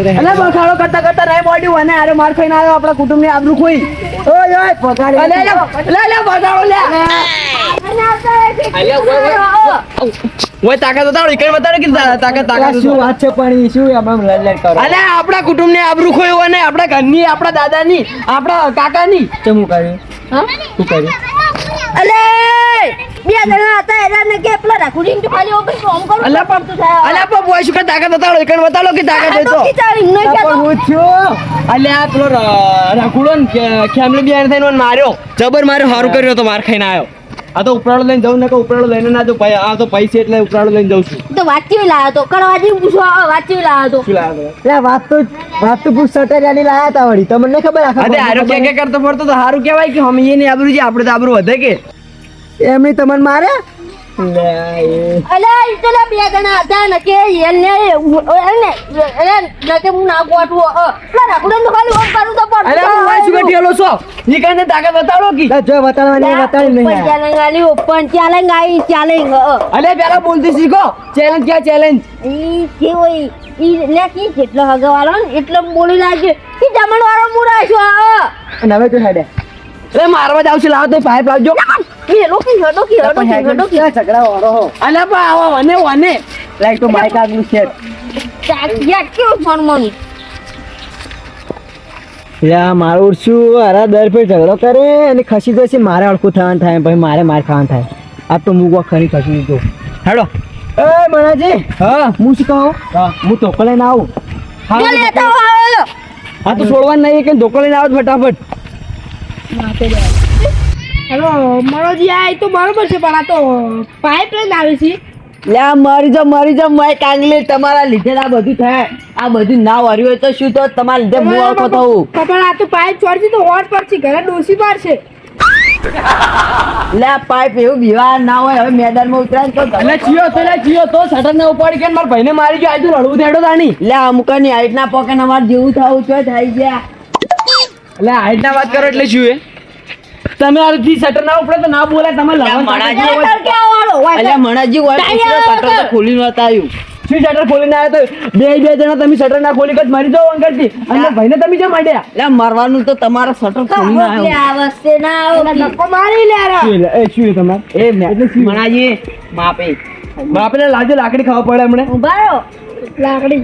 અલે બખાડો કરતા કરતા રહી બોડી અને આરે માર ખાઈને આવ્યો આપણા કુટુંબની આબરૂ ખોઈ. ઓય ઓય પગાર લે લે લે લે લે ઓય તાકાત બતાડો ઈકણ બતાડો કે તાકાત તાકાત શું વાત છે પણ ઈ શું એમ એમ લડ લડ કરો? અલે આપણા કુટુંબની આબરૂ ખોઈ અને આપણા ઘરની આપણા દાદાની આપણા કાકાની. ચમું કર્યું? હા? શું કર્યું? અલે! બે જણા હતા એના ને કે પેલા રાખુડી તો ખાલી ઓપન ફોર્મ કરો અલા પણ અલા પણ બોય શું કે તાકાત બતાડો ઈકણ બતાડો કે તાકાત હોય તો? કેતો હું છું. અલે આ પેલો રાખુડો ને ખેમલે બિયાણ થઈને માર્યો. જબર માર્યો હારું કર્યો તો માર ખાઈને આવ્યો આ તો ઉપરાળો લઈને જવું ને કે ઉપરાળો લઈને ના જો ભાઈ આ તો પૈસે એટલે ઉપરાળો લઈને જઉં છું. તો વાંચી લાયો તો? કડવાજી પૂછો આ વાંચી લાયો તો? શું લાગે એટલે વાત તો વાત તો પૂછ સટરિયાની લાયા તા વળી. તમને ખબર આખા અરે આરો કે કે કરતો ફરતો? તો હારું કહેવાય કે હમ એને આબરૂ છે આપણે તો આબરૂ વધે કે? એમની તમને મારે લે એ તો બે જણા હતા ને કે એને એને એને કે હું ના ગોઠવો અ, પેલા તો ખાલી ઓમ કરું તો પણ અરે હું વાંચું કે ઠેલો છો? ઈ તાકાત બતાડો કી. જો બતાડવાની બતાડી નહીં આ. ચેલેન્જ આલી ઓપન ચેલેન્જ આવી ચાલે અલે પેલા બોલતી શીખો. ચેલેન્જ ક્યાં ચેલેન્જ ઈ કે હોય ઈ ને કી જેટલો હગવાલો ને એટલો બોલી લાગે ઈ જમણ વાળો મુરા છો અને હવે તો હેડે? અરે મારવા જાવ છે લાવ તો પાઇપ લાવજો. ઈ લોકી હડો કી હડો કી હડો કી ઝઘડા વાળો હો? અલે પણ આવો વને વને. લાઈક તો માઈક આગલું છે. યા કેવું ફોન મન? યા મારું ઉડશું અરે દર ફેર ઝઘડો કરે અને ખસી જશે મારે અડકું થવાનું થાય ભાઈ મારે માર ખાવાનું થાય. આ તો મૂકવા ખરી ખસી દીધું હેડો. એ મણાજી હા? હું શું કહું? હું. લઈને ચાલ લેતા આવો. હા તો છોડવાનું નહીં કે ધોકો લઈને આવો ફટાફટ. હેલો મનોજી આ તો બરોબર છે પણ આ તો પાઇપ લઈને આવે છે. લે મરી જાઓ મરી જાઓ મેં કાંગલી તમારા લીધે આ બધું થાય. આ બધું ના વર્યું હોય તો શું તો તમારા લીધે હું થવું પણ આ તો પાઇપ ચોરથી તો હોટ પડશે ઘરે ડોસી પાડશે લે પાઇપ એવું બીવા ના હોય હવે મેદાનમાં ઉતરાય તો તમે જીઓ તો લે ચિયો તો સટન ને ઉપાડી કે મારા ભાઈને મારી ગયો આજુ રડવું થેડો તાણી. લે અમુકની હાઈટ ના પોકે અમારે જેવું થવું છે થઈ ગયા. એટલે હાઈટ ના વાત કરો એટલે શું એ? તમે આથી શટર ના ઉપડે તો ના બોલાય તમે લગન મણાજી હોય કે આવાળો અલ્યા મણાજી શટર તો ખોલી નતા આવ્યું? શું શટર ખોલીને આવ્યો તો બે બે જણા તમે શટર ના ખોલી કદ મરી જાઓ અંકલજી અને ભાઈને તમે જે માંડ્યા? એટલે મરવાનું તો તમારા શટર ખોલી ના આવ્યો આ ના આવો. મારી લે એ શું તમારે? એ મણાજી માપે. બાપને લાજે લાકડી ખાવા પડે હમણે. રહો. લાકડી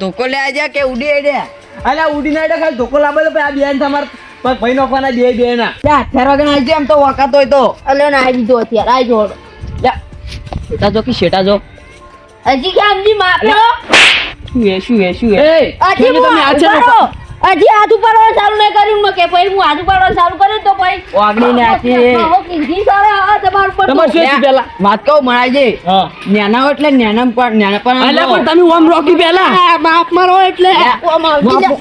ધોકો કે ઉડી એડે અલ્યા ઉડી ના એડે ખાલી ધોકો લાવે તો આ બેન તમાર ભાઈ નોખવાના બે બે ના અત્યાર વાગે આવી જાય તો વખત હોય તો અલ્યા ના આવી દીધો અત્યારે આવી જો જો કે શેટા જો હજી કે આમની માપો શું એ શું એ શું એ? હજી હું હાથ હજી હાથ ઉપાડવાનું ચાલુ નહીં કર્યું મેં કે પછી હું હાથ ઉપાડવાનું ચાલુ કર્યું તો પછી વાગડી સારે હવે તમારું પર તમારે શું પેલા વાત કહું મણાજી હા. એટલે ન્યાના પણ ન્યાના પણ અલ્યા પણ તમે ઓમ રોકી પેલા બાપ મારો એટલે આમાં આવતી જા.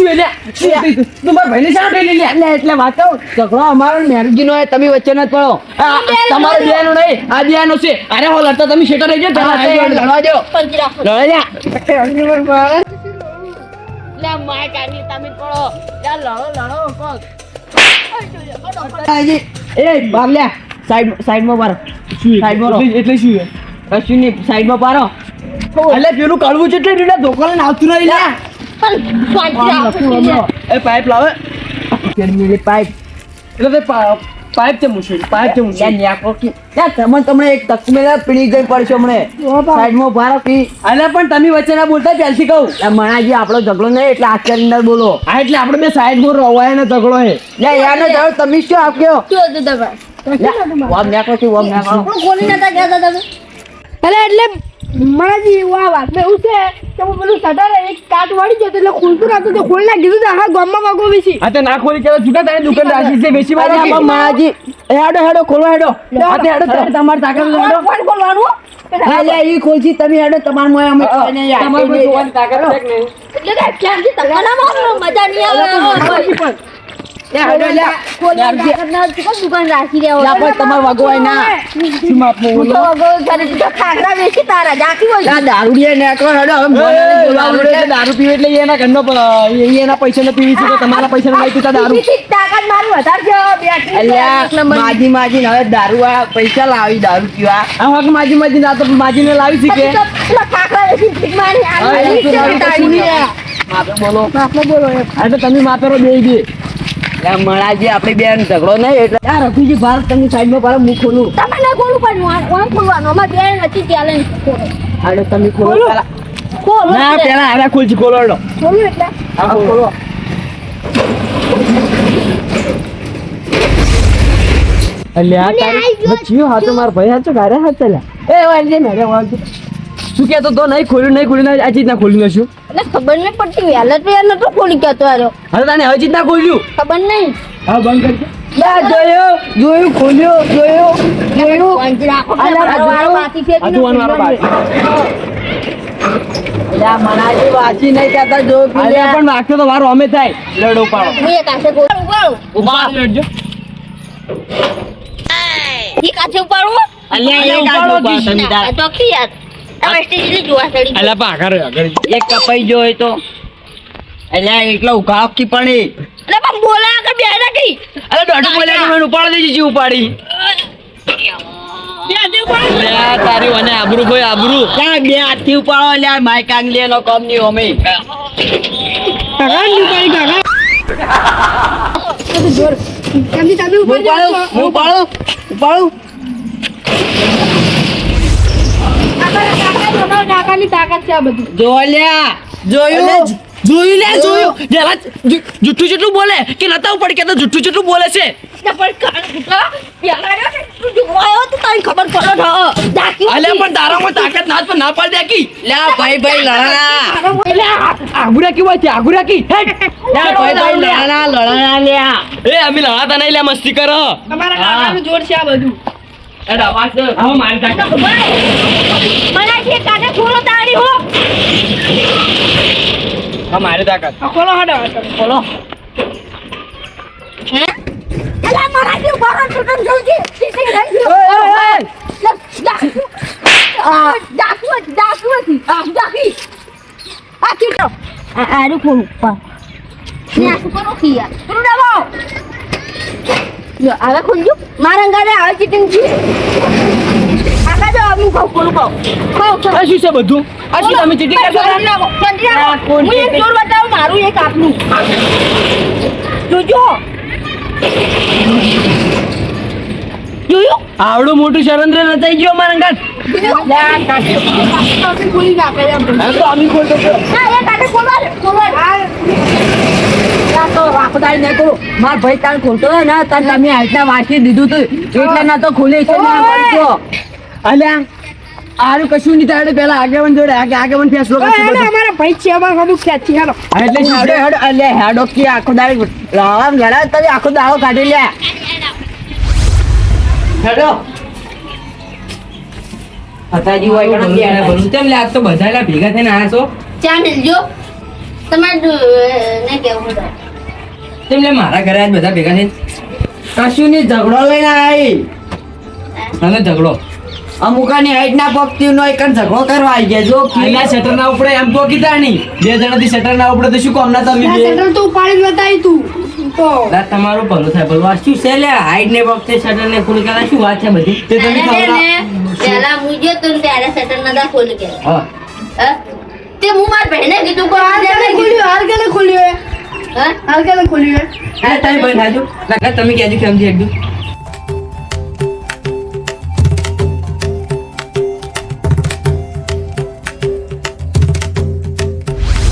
એટલે કહું ઝઘડો અમારો મેરજી નો તમે વચ્ચે ન પડો આ લડતા તમે તમે પડો લડો લડો પગ. એ બાર સાઈડ સાઈડમાં પારો સાઈડ એટલે શું નહીં સાઈડમાં પારો એટલે પેલું કડવું છે એટલે ધોકાને ધોકો આવતું નહીં લે પણ પંચી રાખો લે. એ પાઇપ લાવે પેલી પાઇપ એટલે તે પાઇપ છે મુશી પાઇપ છે. મુશી યા ન્યા કોકી યા તમને તમને એક તક પીડી જઈ પડશે હમણે. સાઈડમાં ભારો પી અલે પણ તમે વચ્ચે ના બોલતા ત્યારથી કહું. આ મણાજી આપણો ઝઘડો નહીં એટલે આશ્ચર્ય અંદર બોલો. હા એટલે આપણે બે સાઈડમાં રવાય ને ઝઘડો હે લે યાર ને ઝઘડો તમે શું આપ્યો શું હતું તમે વમ નાખો છું વમ નાખો? નતા કહેતા તમે? અરે એટલે મારાજી વાહ વાતમાં એવું છે કે હું પેલું શટર એક કાટ વાળી જતો એટલે ખુલતું રાખતો તો ખોલી ના કીધું હા આખા ગામમાં વાગો વિસી આ તો ના ખોલી ચાલો છૂટા તારી દુકાન રાખી છે વેચી આમાં માજી હેડો હેડો ખોલો હેડો. હા તે હેડો તમારે તાકાત હેડો. કોણ ખોલવાનું? હા લે ઈ ખોલશી તમે હેડો તમાર મોય અમે કોઈને યાર. તમારે જોવાની તાકાત છે કે નહીં? એટલે કે ક્યાંથી ધક્કા મજા નહીં આવે. દુકાન રાખી રહ્યા? તમારે વગવાય ના. બોલો. વેચી તારા હોય. હેડો દારૂ પીવે એટલે એના ઘરનો પ- એ એના પીવી છે તમારા પીતા દારૂ. તાકાત મારું વધારે નંબરની. માજી માજી હવે દારૂ આ પૈસા લાવી દારૂ પીવા. આ હક માજી માજી ના તો માજીને લાવી છે કે ખાખરા વેચી મારી બોલો. હા તમે માપેરો બે. મણાજી આપણી બેન ઝઘડો નહીં એટલે આ ભારત તમે સાઈડમાં પાડો હું ખોલું. તમે ના ખોલું પણ હું હું ખોલવાનું? અમારે બે નથી ચેલેન્જ હાલો તમે ખોલો ખોલો. ના એટલે. પેલા આરા ખોલજી ખોલો હેડો. ખોલું એટલે. હા ખોલો. અલ્યા તારી મારા ભાઈ હાચો ગારે હાથ ચાલ્યા એ વાંજે મેરે વાંજે શું કહેતો તો નહીં ખોલ્યું નહીં ખોલ્યું આ ચીજ ના ખોલ્યું શું એટલે ખબર નહીં પડતી વહેલા તો યાર નતો ખોલી કેતો આર્યો હવે તને હવે ચીજ ના ખોલ્યું? ખબર નહીં. હા બંધ કરજે. લા જોયો જોયું ખોલ્યો જોયો જોયું. વાંચી રાખો કે અલ્યા, મારો વારો જોયું? બાકી છે કે આ જોવાનું વારો બાકી. અલ્યા મનાજી વાંચી નહીં કહેતા જો પણ વાંચતો તો વારો અમે થાય. લડો પાડો. હું એક હાથે ઉપાડું? લડજો. ઈ કાચે ઉપાડું? અલ્યા ઉપાડો તમે તાર. આ તો કી યાર. આ સ્ટેજની જોવા ચડી પા આગળ આગળ. એક કપાઈ જો હોય તો. અલ્યા એટલો ઉઘાવ કી પણ. અલા પણ બોલા આગળ બે ના કઈ? અલા દોઢ બોલ્યા તો મને ઉપાડી દેજી જી ઉપાડી. અલ્યા તારી મને આબરૂ ભાઈ આબરૂ. ક્યાં બે હાથથી ઉપાડો અલ્યા માઈક આંગલી એનો કમ નહીં અમે ઉપાડું ઉપાડું? ઉપાડું? કાકાની તાકાત છે આ બધું જો જોયું જોયું લે જોયું? જરા જુઠ્ઠું જુઠ્ઠું બોલે કે નતા ઉપર કે તો જુઠ્ઠું જુઠ્ઠું બોલે છે. એટલે પણ કાન ફૂટા પેલા રહ્યો ને, તું જોવા આવ્યો તો તને ખબર પડે ને. ઝાંકી અલ્યા હતી. પણ તારામાં તાકાત ના પણ ના પાડ દે કી ભાઈ ભાઈ લડાના એટલે આગુરા કેવા છે આગુરા કી હેટ લ્યા ભાઈ ભાઈ લડાના લડાના લ્યા એ અમે લડાતા નહીં લ્યા મસ્તી કરો. તમારા જોર છે આ બધું. એડ દે આવો મારી તાકાત મને છે કાને ખોલો તારી હો હા મારી તાકાત ખોલો હડો બોલો હે એલા ઊભા રહો તું તને જલ્દી સીસી રહી ગયો ઓય, ઓય. લે, જાસુ. આ, હતી. આ, જાસી. આ ખોલું, પા. ને આ શું કરો કી યાર? લો, હવે ખોલજો. મારા અંગારે આવે ચીટિંગ છે. આગળ જાઓ, હું કહું. આ શું છે બધું? આ શું તમે ચીટિંગ કરશો હું એક? ચોર બતાવું, મારું એક આપનું. જોજો. જોયું? આવડું મોટું શરંદ્ર નચાઈ ગયો મારા એમ. તો અમે હા એ કાઢે ખોલવા ખોલવા તો આખો દાડી નહીં કરું. માર ભાઈ તાણ ખોલતો ને તમે હાથના વાંચી દીધું તું. એટલે ના તો ખોલે છે ના. અલ્યા આરું કશું નહીં થાય પેલા આગેવાન જોડે આગે આગેવાન ફેસલો કરશે અમારા ભાઈ છે અમારા બધું ખેંચી હેડો. એટલે હેડો હેડો અલ્યા હેડો કે આખો દાડી લડા તમે આખો દાડો કાઢી લે. હેડો. હતાજી હોય લે તો બધા ભેગા થઈને આયા છો? ચા મિલજો તમારે ને કેવું કેમ મારા ઘરે આજ બધા ભેગા થઈને કશું ઝઘડો લઈને આવી અને ઝઘડો. અમુકાની હાઈટ ના પગતી નો એક ઝઘડો કરવા આવી ગયા. જો આના શટર ના ઉપડે એમ તો કીધા નહીં. બે જણાથી શટર ના ઉપડે તો શું કામ ના તમે શટર તો ઉપાડી બતાવી તું. તો તમારું ભલું થાય ભલું. આ શું છે લે? હાઈટ ને શટર ને ફૂલ કરા શું વાત છે બધી? તે તમે ખવડાવો. પહેલા મુજે તો ત્યારે સેટર નતા ખોલી કે. હા. હે? તે હું માર બહેને કીધું કોઈ હાલ આજે કેને નહીં. ખોલ્યું હાલ કેને ખોલ્યું એ? હે? હાલ કે ખોલી એ? અરે તમે બંધ થાજો કાકા તમે કહેજો કેમથી એકદમ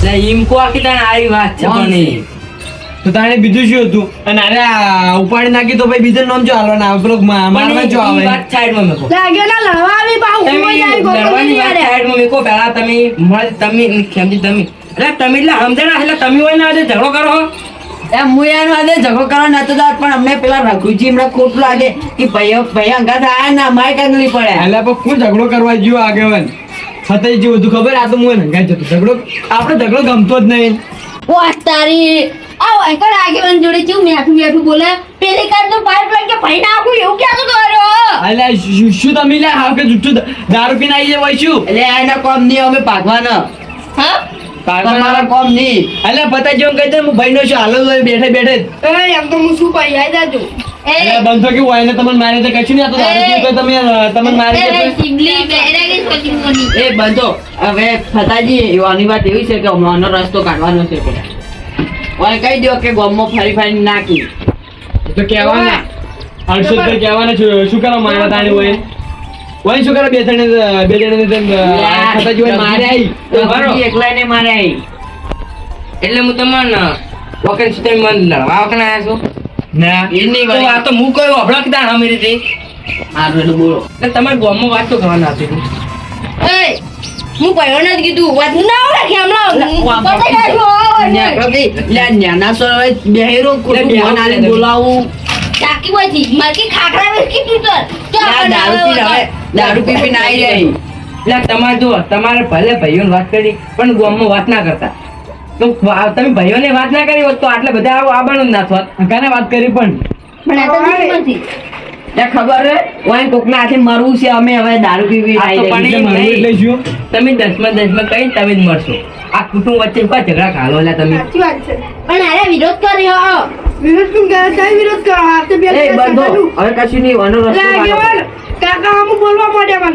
લે, આખી તાણે આવી વાત છે પણ તો તાણે બીજું શું હતું અને અરે ઉપાડી નાખી તો ભાઈ બીજું નામ જો પેલો મારવા જો આવે વાત સાઈડમાં મૂકો. લડવા આવી જાય, વાત સાઈડમાં મૂકો. પહેલા તમે મળે તમે ખેમજી તમે એટલે તમે એટલે સમજ્યા એટલે તમે હોય ને આજે ઝઘડો કરો હો. એમ હું એનો આજે ઝઘડો કરવા નતો જાત પણ અમને પેલા રઘુજી હમણાં ખોટ લાગે કે ભાઈ ભાઈ અંગા થાય ના માય કાંગલી પડે. એટલે પણ કોણ ઝઘડો કરવા ગયો આગેવાન? છતાંય જે બધું ખબર આ તો હું નંગાઈ જતો. ઝઘડો આપણે ઝઘડો ગમતો જ નહીં. વાહ તારી આ વૈકણ આગેવાન જોડે કેવું મેઠું મેઠું બોલે? પેલી કાર તો પાઇપલાઇન કે ભાઈ નાખું એવું ક્યાં તો કરો અલ્યા શું શું તમે લે હા કે જુઠ્ઠું દારૂ પીને આવી જાય વૈશું એટલે એના કોમ નહીં અમે ભાગવાના. હા? તમારા કોમ નહીં અલ્યા પતા કહી દે હું ભાઈનો છું હાલો બેઠે બેઠે. એ એમ તો હું શું ભાઈ આઈ જાજો. એ. બંધો કેવું હોય ને તમને મારી તો કશું નહીં તો દારૂ પીવું તો તમે તમને મારી એ દેશો. સિમલી બેરાગી સ્પોકિંગ મોની એ બંધો હવે ફતાજી એવાની વાત એવી છે કે હમણાંનો રસ્તો કાઢવાનો છે કોઈ ઓય કહી દો કે ગોમમાં ફરી ફરી નાખી. એ તો કહેવાના હર્ષદભાઈ કહેવાના છું શું કરવા માર્યા હોય હોય શું કરે બે ત્રણ બે જણ પતાજી હોય મારે આવી. તો બીજી મારે આવી. એટલે હું તમને વકન સુધી મન લડવા. વખત આવ્યા છું? ના. એની તો આ તો હું કોઈ વભળક દાણ હમી રીતે મારું એટલે બોલો. એટલે તમારે ગામમાં વાત તો કરવાના હતી એ હું જ કીધું. વાત ના રાખી હમણાં બોલાવું. ખાખરા દારૂ પી પીને આવી જાય. એટલે તમારે જો તમારે ભલે ભાઈઓને વાત કરી પણ ગામમાં વાત ના કરતા. તો તમે ભાઈઓને વાત ના કરી હોત તો આટલા બધા આવું આવવાનું ના થોત કાને વાત કરી પણ? પણ આ તો. લે ખબર ઓય કોકના હાથે મરવું છે અમે હવે દારૂ પી પી આ તો આવી પણ રહી એ એટલે નહીં. મારું એટલે શું તમે દસમાં દસમાં કઈ તમે જ મરશો? આ કુટુંબ વચ્ચે કોઈ ઝઘડા ખાલો એટલે તમે. સાચી વાત છે. પણ અરે વિરોધ કર્યો. વિરોધ કેમ કરે વિરોધ કરો આ તો બે બંધો. હવે કશું નહીં વાનો રસ્તો. કાકા આમ બોલવા માંડ્યા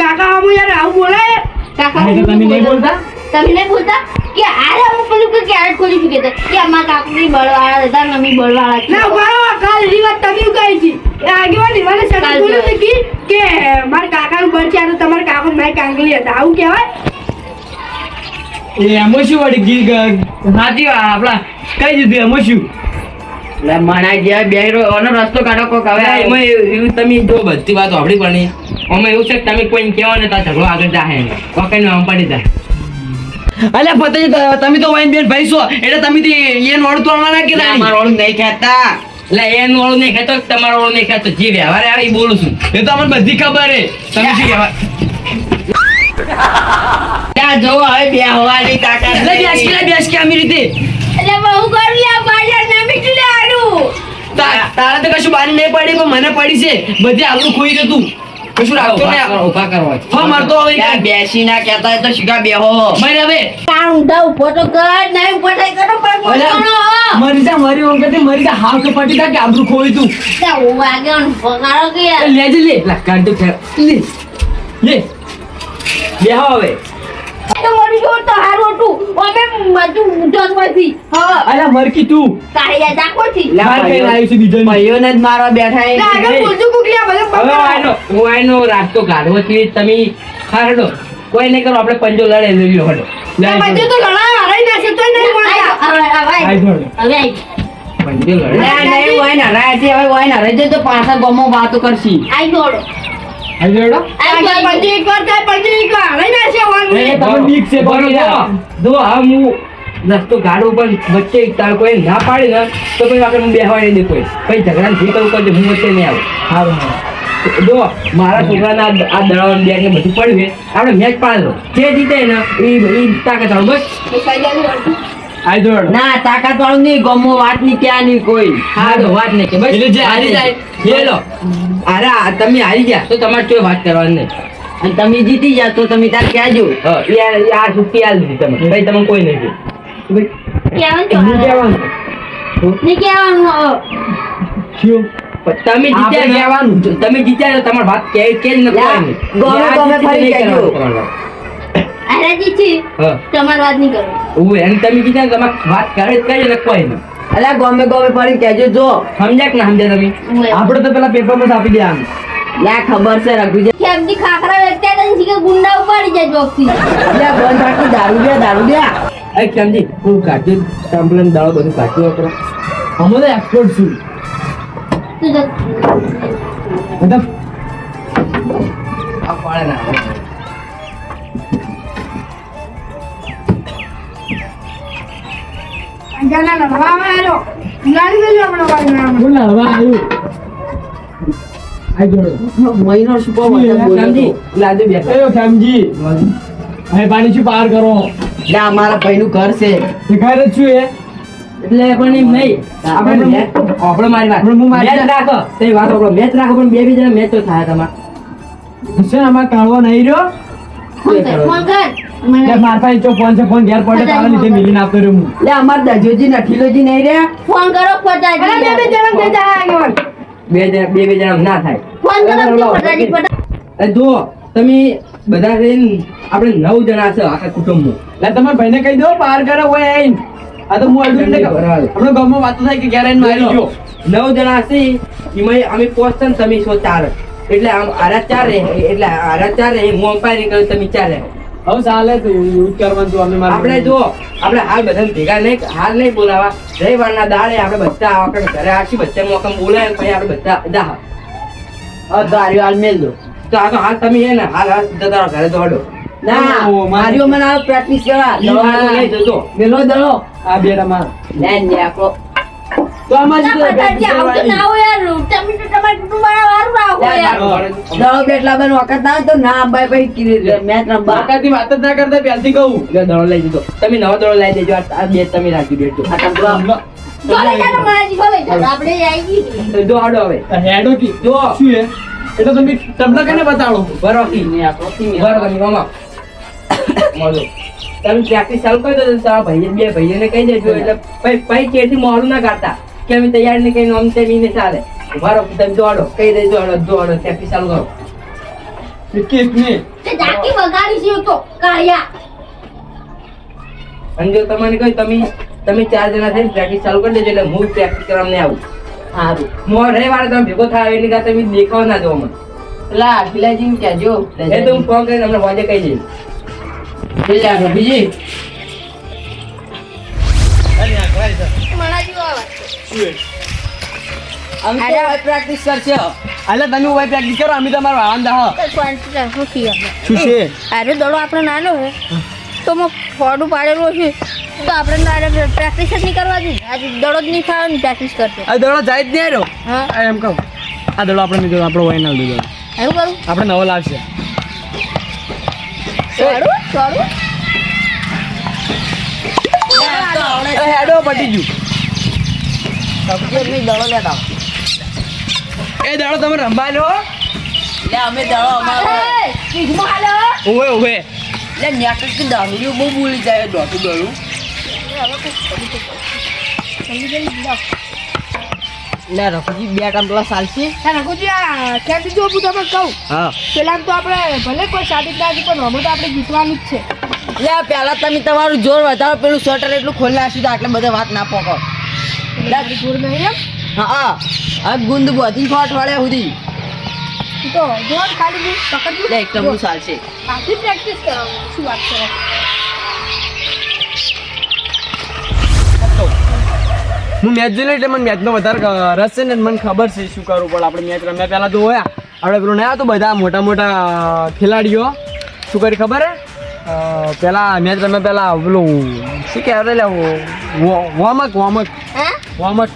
કાકા આમ યાર આવું બોલાય. કાકા તમે નહીં બોલતા? તમે નહીં બોલતા? કે આરે હું પેલું કે ક્યારે ખોલી શકે છે કે અમારા કાકડી બળવાળા હતા મમ્મી બળવાળા ના બરાબર કાલ એની વાત તમે કહી હતી? એ આગેવાન એવાને સર બોલ્યું હતું કે કે મારા કાકાનું બળ છે તમારા કાકા મારી કાંગલી હતા. આવું કહેવાય? એ એમાં શું વળી ગી સાચી વાત આપડા કઈ દીધું એમાં શું લે ગયા બેહેરો વાનો રસ્તો કાઢો કોક. હવે હવે એમાં એવું એવું તમે જો બધી વાત સાંભળી પણ આમાં એવું છે કે તમે કોઈને કહેવા ને તો ઝઘડો આગળ જાહે નહીં. આમ પડી જાય. અલ્યા પતાજી તમે તો વાઈન બેન ભાઈ છો. એટલે તમે તે એને વાળું તોડવાના કે લે, નહીં? અમારું ઓળું નહીં કહેતા એટલે એનું ઓળું નહીં કહેતો તમારો ઓળું નહીં કહેતો જે વ્યવહાર આવે એ બોલું છું. એ તો અમને બધી ખબર હે તમે શું કહેવા ત્યાં જોવો હવે બે હવાની તાકાત બેસ કે બેસ કે આમી રીતે. એટલે બહુ કરું તારા તો કશું બારી નહીં પડી પણ મને પડી છે. બધી આવડું ખોઈ જતું કશું રાખતો ઊભા ને ઊભા કરવા હા મારતો હવે બેસી ના કહેતા તો શીખા બેહો. મરે હવે કાં ઊંધા ઊભો તો કર નહીં ઊભો થાય કરો પણ મરી જા મરી ઓમ કે મરી જા હાવ કે પટી તા કે આબરૂ ખોઈ તું. નો વાગે પગાડો કે યાર. એ લેજે લે લા કાઢ તો ફેર. લે લે. બેહો હવે. તો મરી ગયો તો હારું હતું અમે બધું ઊંધો હા. અલ્યા મરકી તું તારી યાદ રાખો છી કઈ ભાઈઓ- છે બીજો ભાઈઓને જ મારવા બેઠા એ. આગળ બોલતું કુકલિયા ભલે હવે આનો હું આનો રાસ્તો કાઢવો છે તમે હારડો. કોઈ નહીં કરો આપણે પંજો લડે હડો તો લડાઈ હરાઈ નાખે તોય નહીં બોલતા. હવે હવે હવે પંજો લડે. લે, નહીં હોય ને હરાય છે, હવે હોય ને હરાય છે તો પાછા ગમો વાતો કરશી. આઈ દોડો આઈ જોડો આઈ આગળ દોડો. પછી એક વાર થાય, પછી એક વાર. હરાઈ નાખે વાંધો એ તમે બીક છે બરોબર. પકડી હા હું રસ્તો કાઢું પણ વચ્ચે તાર કોઈ ના પાડી ને તો પછી આગળ હું બેહવા નહીં દે કોઈ પછી ઝઘડા જે કરવું કરજો હું વચ્ચે નહીં આવું. હારું. જો મારા છોકરાના આ આ દડાવાનું બેગ ને બધું પડ્યું છે. આપણે મેચ પાડો જે જીતે ને એ એ તાકાત બસ. આઈ ના તાકાત વાળું નહીં ગામમાં વાત નહીં ક્યાં નહીં કોઈ. હા વાત નહીં કે બસ એટલે જે હારી જાય, લે અરે તમે હારી ગયા. તો તમારે કોઈ વાત કરવાની નહીં. અને તમે જીતી જાઓ તો તમે તાર કહેજો હા આ- એ આલ દીધી તમે. ભાઈ તમે કોઈ નહીં કહેવાનું તો એનું હારું. કહેવાનું નહીં કહેવાનું હવે. શું? પણ તમે જીત્યા કહેવાનું. તમે જીત્યા તમારી વાત કે કે જ ન કોઈ નહીં. ગમે ગમે ફરી કહેજો. તમારી વાત. છે તમારી વાત નહીં કરો તમે જીત્યા ને વાત કરે જ કરે ને કોઈ નહીં. અલ્યા ગમે ગમે કહેજો જો. સમજ્યા કે ના સમજ્યા તમે? આપણે તો પેલા પેપરમાં આપી દે આમ લે ખબર છે રઘુજી. કેમની ખાખરા વેચતા હતા શીખે ગુંડા ઉપાડી જાય જોકથી લે બંધ રાખી દારૂ દે દારૂ દે. અરે કેમજી? હું કાઢજો તાંબલાનો દાડો બધું કાઢજો કરો અમે તો એક્સપર્ટ છું મતલબ આ પાડે ના પાણી શું પાર કરો? એટલે અમારા ભાઈનું ઘર છે. શીખાય જ છું એ? એટલે પણ એમ નહીં. આપણે આપણે મારી વાત. હું મારી રાખો. તે વાત આપણો મેચ રાખો પણ બે બીજા મેચ તો થાય તમારે. શું અમારે આમાં કાઢવો નહીં રહ્યો? ફોન કર મારા પાસે જો ફોન છે ફોન ઘેર પડે તારા લીધે મિલીને આપતો રહ્યો હું. લે અમાર દજોજી નઠીલોજી નહીં રહ્યા. ફોન કરો ફટાજી અરે બે બે જણા થઈ જાય આગેવાન બે જણા બે બે જણા ના થાય. ફોન કરો ફટાજી ફટાજી એ તમે બધા થઈને આપણે નવ જણા છે આખા કુટુંબમાં. લે તમારા ભાઈને કહી દો પાર કરે હોય આઈને. આ તો હું એટલે ગામમાં વાતો થાય કે ક્યારે મારી ગયો નવ જણા છે એમાં અમે પોસ્ટ ને તમે છો ચાર. એટલે આમ આરા ચાર રહે એટલે આરા ચાર રહે હું અમ્પાયરિંગ કરું તમે ચાર રહે. હવે ચાલે તો એવું કરવાનું તું અમે મારા આપણે જો આપણે હાલ બધાને ભેગા નહીં હાલ નહીં બોલાવા. રવિવારના દાડે આપણે બધા આપણે ઘરે આખી બધા મોકમ બોલાય પછી આપણે બધા જા હા દારૂ હાલ મેલ દો. તો આ તો હાલ તમે હે ને હાલ હાલ સીધા તારા ઘરે દોડો. ના માર્યો મારીઓ મને આ પ્રેક્ટિસ કરવા. ઈ લઈ જજો. મેલો દડો. આ બેડા રમા લે ને આપણો તો આમાં જ ના હોય યાર તમે તો તમારા કુટુંબ વાળા વારું આવો યાર. દડો બેટલા બન વખત ના તો ના અંબાઈ ભાઈ કીધી મેચ રમવા બાકાથી વાત જ ના કરતા પહેલથી કહું. એટલે દડો લઈ જજો. તમે નવો દડો લઈ દેજો આ બે તમે રાખી દેજો આ ટંકલો ચોલે જાનો મારાજી ચોલે જાનો આપણે આવી ગઈ. તો જો હાડો હવે. હેડો કી. જો. શું હે એટલે તમે ને. પ્રેક્ટિસ ચાલુ કરી દો તો ભાઈ બે ભાઈઓને કહી દેજો એટલે પછી પછી ચેડથી મોડું ના કાઢતા કે અમે તૈયાર નહીં કઈ આમ તેમ ચાલે. બરો તમે દોડો કઈ દે દોડો દોડો ત્યાં ચાલુ કરો. એક ને. તે જાકી વગાડી છે તો કાયા અને જો તમને કહ્યું તમે તમે ચાર જણા થઈને પ્રેક્ટિસ ચાલુ કરી દેજો એટલે હું પ્રેક્ટિસ કરવા નહીં આવું. સારું મોર વાળે તમે ભેગો થાય એટલે કાં તમે દેખાવ ના જો મને પેલા અખિલાજી કહેજો. એ તો હું ફોન કરીને તમને વાજે કહી દઈશ. પેલા પ્રેક્ટિસ કરશે. એટલે તમે હોય પ્રેક્ટિસ કરો અમે તમારો આનંદ હા શું છે? અરે દડો આપણે નાનો હે તો માં ફોડું પાડેલું હશે. તો આપણે ડાયરેક્ટ પ્રેક્ટિસ જ નહીં કરવા દી આજે દડો જ નહીં ખાવાની પ્રેક્ટિસ કરશે. આ દડો જાય જ નહીં રહ્યો હા. એમ કહું. આ દડો આપણે નહીં આપણો હોય ના એવું કરું આપણે નવો લાવશે. ચોરું ચોરું હેડો પટી ગયું. લેતા એ દાડો તમે રંબા લો લે અમે દાડો અમારો એ, બીજમાં હાલો. ઓવે ઓવે લે ન્યાક કે દારૂડિયો બહુ બોલી જાય દોઢું દડું લે રફીજી બે કામ પેલા ચાલશે રઘુજી આ ખેતી બીજું હું તમે કહું. હા. પેલા તો આપણે ભલે કોઈ સાદી નાખી પણ રમત આપણે જીતવાનું જ છે. લે પહેલા તમે તમારું જોર વધારો પેલું સ્વેટર એટલું ખોલી નાખ્યું તો આટલે બધા વાત ના પોકો એટલે જોર નહીં એમ ગુંદ બધી વાળ્યા સુધી હું મેચ જોઈ એટલે મને મેચનો વધારે રસ છે ને મને ખબર છે શું કરવું પડે. આપણે મેચ રમ્યા પહેલાં તો હોય. આપણે પેલું નહીં તો બધા મોટા મોટા ખેલાડીઓ. શું કરી ખબર પેલા મેચ રમ્યા પહેલા પેલું, શું કહેવાય લે વોમક વોમક હા વોમક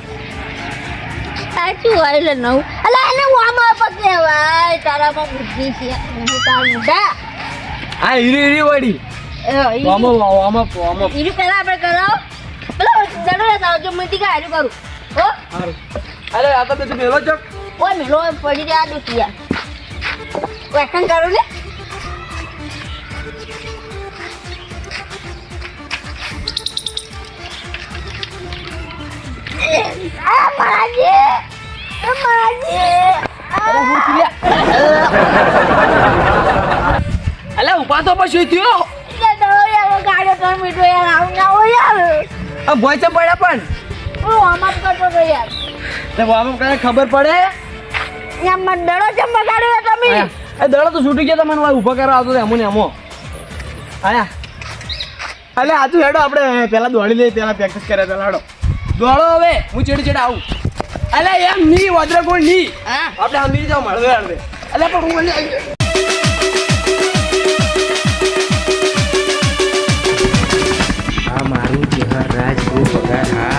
સાચું હોય એટલે નવું. એટલે એને વામા પકડે કહેવાય. તારામાં બુદ્ધિ છે. હું તાર મુઢા આ હીરી હીરી વળી. વોમો વોમો વોમો ઈરી પહેલા આપણે કરાવ પેલો દડો લેતા જો મેં તીકા હારું કરું. હો? અરે આ તો બધું મેલો ચોક ઓય મેલો પડી જાય દુખિયા. વેકન કરું ને અલે, ઊભા તો પછી થયો? ભોય છે પડે પણ. ખબર પડે? દડો તો છૂટી ગયા તમને ઊભા કરવા આવતો એમો ને એમો. આયા. અલે આજુ હેડો, આપણે પેલા દોડી લઈએ પેલા પ્રેક્ટિસ કર્યા પેલા હેડો. દોડો હવે. હું ચેડ ચેડ આવું. અલે એમ ની વદ્ર કોઈ ની હા. આપણે હમી જાવ મળવે હળવે અલે પણ હું આ મારું જહારાજ હું પગાર હા